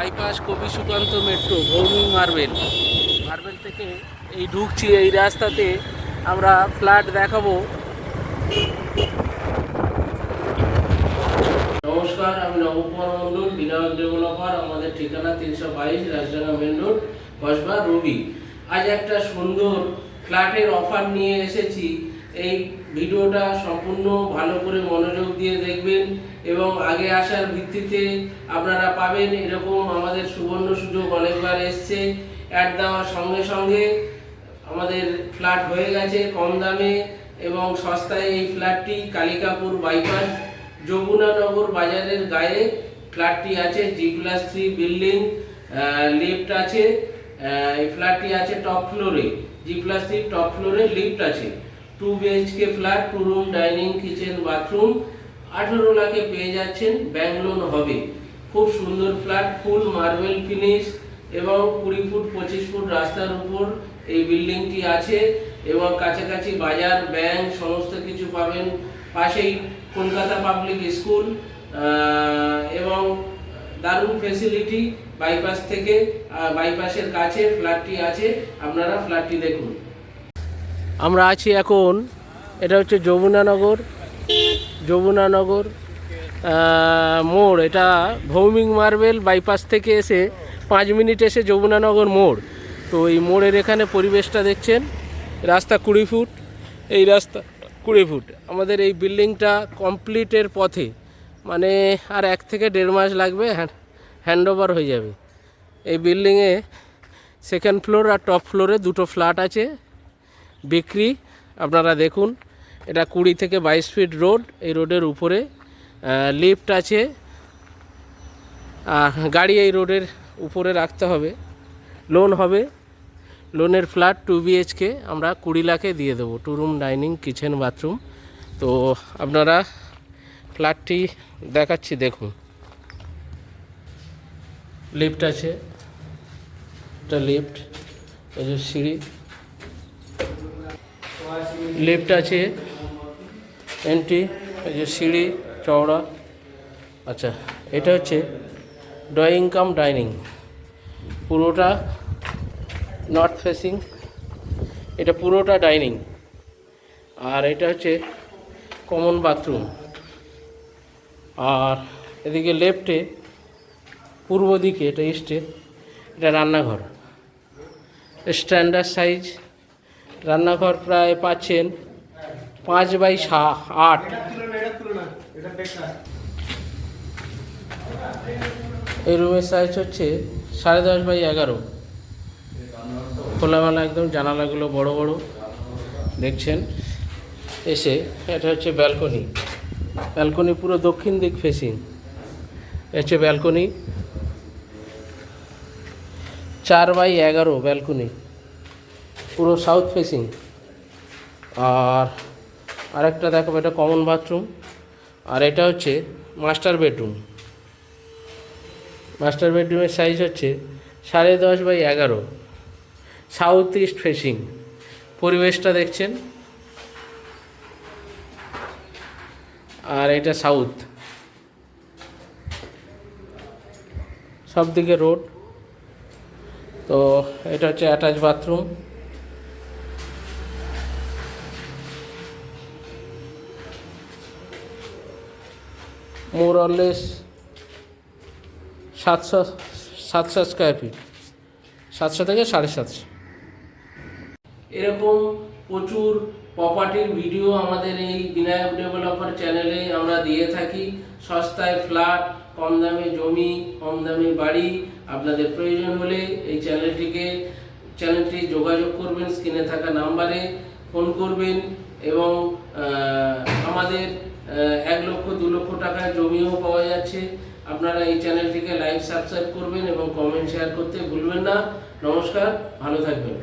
Kabi Sukanta metro Bhowmik marble marble থেকে এই ঢুকছি, এই রাস্তাতে আমরা ফ্ল্যাট দেখাবো। নমস্কার, আমি নবকুমার মণ্ডল, বিনায়ক ডেভেলপার। আমাদের ঠিকানা তিনশো বাইশ, রাজডাঙ্গা মেন রোড কসবা রবি। আজ একটা সুন্দর ফ্ল্যাটের অফার নিয়ে এসেছি। এই ভিডিওটা সম্পূর্ণ ভালো করে মনোযোগ দিয়ে দেখবেন এবং আগে আসার ভিত্তিতে আপনারা পাবেন এরকম আমাদের সুবর্ণ সুযোগ অনেকবার এসছে। অ্যাড দেওয়ার সঙ্গে সঙ্গে আমাদের ফ্ল্যাট হয়ে গেছে কম দামে এবং সস্তায় এই ফ্ল্যাটটি কালিকাপুর বাইপাস যমুনানগর বাজারের গায়ে ফ্ল্যাটটি আছে G plus three building lift আছে। এই ফ্ল্যাটটি আছে টপ ফ্লোরে জি প্লাস থ্রি টপ ফ্লোরে লিফট আছে। Two BHK flat two room dining kitchen bathroom আঠেরো লাখে পেয়ে যাচ্ছেন ব্যাংক লোন হবে। খুব সুন্দর ফ্ল্যাট ফুল মার্বেল ফিনিশ এবং কুড়ি ফুট, পঁচিশ ফুট রাস্তার উপর এই বিল্ডিংটি আছে এবং কাছাকাছি বাজার ব্যাংক সমস্ত কিছু পাবেন। পাশেই কলকাতা পাবলিক স্কুল এবং দারুণ ফেসিলিটি বাইপাস থেকে বাইপাসের কাছে ফ্ল্যাটটি আছে। আপনারা ফ্ল্যাটটি দেখুন। আমরা আছি এখন, এটা হচ্ছে যমুনানগর যমুনানগর মোড়, এটা ভৌমিক মার্বেল বাইপাস থেকে এসে পাঁচ মিনিট এসে যমুনানগর মোড়। তো এই মোড়ের এখানে পরিবেশটা দেখছেন, রাস্তা কুড়ি ফুট, এই রাস্তা কুড়ি ফুট। আমাদের এই বিল্ডিংটা কমপ্লিটের পথে মানে আর এক থেকে দেড় মাস লাগবে হ্যান্ড ওভার হয়ে যাবে। এই বিল্ডিংয়ে সেকেন্ড ফ্লোর আর টপ ফ্লোরে দুটো ফ্ল্যাট আছে বিক্রি। আপনারা দেখুন, এটা কুড়ি থেকে বাইশ ফিট রোড এই রোডের উপরে লিফট আছে। গাড়ি এই রোডের উপরে রাখতে হবে। লোন হবে। লোনের ফ্ল্যাট টু বিএইচকে আমরা কুড়ি লাখে দিয়ে দেবো। Two room dining kitchen bathroom তো আপনারা ফ্ল্যাটটি দেখাচ্ছি, দেখুন। লিফট আছে। এটা লিফট সিঁড়ি। লিফট আছে, এন্ট্রি, এই যে সিঁড়ি, চওড়া। আচ্ছা এটা হচ্ছে ড্রয়িং কাম ডাইনিং পুরোটা নর্থ ফেসিং এটা পুরোটা ডাইনিং আর এটা হচ্ছে কমন বাথরুম আর এদিকে লেফটে পূর্ব দিকে, এটা ইস্টে এটা রান্নাঘর। স্ট্যান্ডার্ড সাইজ রান্নাঘর প্রায় পাচ্ছেন পাঁচ বাই আট। এই রুমের সাইজ হচ্ছে সাড়ে দশ বাই এগারো। খোলামেলা একদম জানালাগুলো বড় বড়। দেখছেন? এসে এটা হচ্ছে ব্যালকনি ব্যালকনি পুরো দক্ষিণ দিক ফেসিং হচ্ছে ব্যালকনি চার বাই এগারো ব্যালকনি পুরো সাউথ ফেসিং আর আরেকটা দেখো, এটা কমন বাথরুম আর এটা হচ্ছে মাস্টার বেডরুম মাস্টার বেডরুমের সাইজ হচ্ছে সাড়ে দশ বাই এগারো। সাউথ ইস্ট ফেসিং পরিবেশটা দেখছেন। আর এটা সাউথ সব দিকে রোড তো এটা হচ্ছে অ্যাটাচ বাথরুম মোর অললেস সাতশো সাতশো স্কোয়ার ফিট। সাতশো থেকে সাড়ে সাতশো। এরকম প্রচুর প্রপার্টির ভিডিও আমাদের এই বিনায়ক ডেভেলপার চ্যানেলে আমরা দিয়ে থাকি। সস্তায় ফ্ল্যাট কম দামে জমি, কম দামে বাড়ি। আপনাদের প্রয়োজন হলে এই চ্যানেলটিকে চ্যানেলটি যোগাযোগ করবেন স্ক্রিনে থাকা নাম্বারে ফোন করবেন এবং আমাদের এক লক্ষ, দু লক্ষ টাকার জমিও পাওয়া যাচ্ছে। আপনারা এই চ্যানেলটিকে লাইক সাবস্ক্রাইব করবেন এবং কমেন্ট শেয়ার করতে ভুলবেন না। নমস্কার, ভালো থাকবেন।